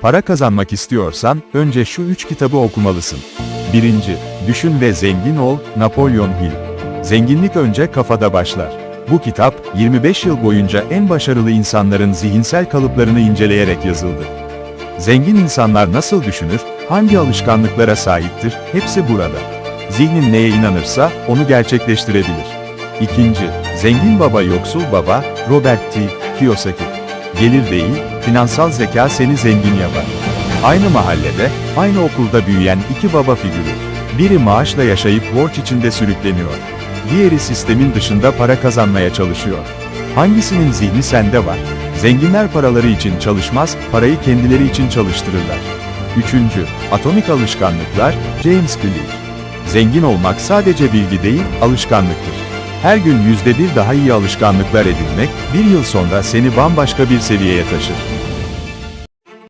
Para kazanmak istiyorsan, önce şu üç kitabı okumalısın. 1. Düşün ve Zengin Ol, Napolyon Hill. Zenginlik önce kafada başlar. Bu kitap, 25 yıl boyunca en başarılı insanların zihinsel kalıplarını inceleyerek yazıldı. Zengin insanlar nasıl düşünür, hangi alışkanlıklara sahiptir, hepsi burada. Zihnin neye inanırsa, onu gerçekleştirebilir. İkinci, Zengin Baba Yoksul Baba, Robert T. Kiyosaki. Gelir değil, finansal zeka seni zengin yapar. Aynı mahallede, aynı okulda büyüyen iki baba figürü. Biri maaşla yaşayıp borç içinde sürükleniyor. Diğeri sistemin dışında para kazanmaya çalışıyor. Hangisinin zihni sende var? Zenginler paraları için çalışmaz, parayı kendileri için çalıştırırlar. Üçüncü, Atomik Alışkanlıklar, James Clear. Zengin olmak sadece bilgi değil, alışkanlıktır. Her gün yüzde bir daha iyi alışkanlıklar edinmek, bir yıl sonra seni bambaşka bir seviyeye taşır.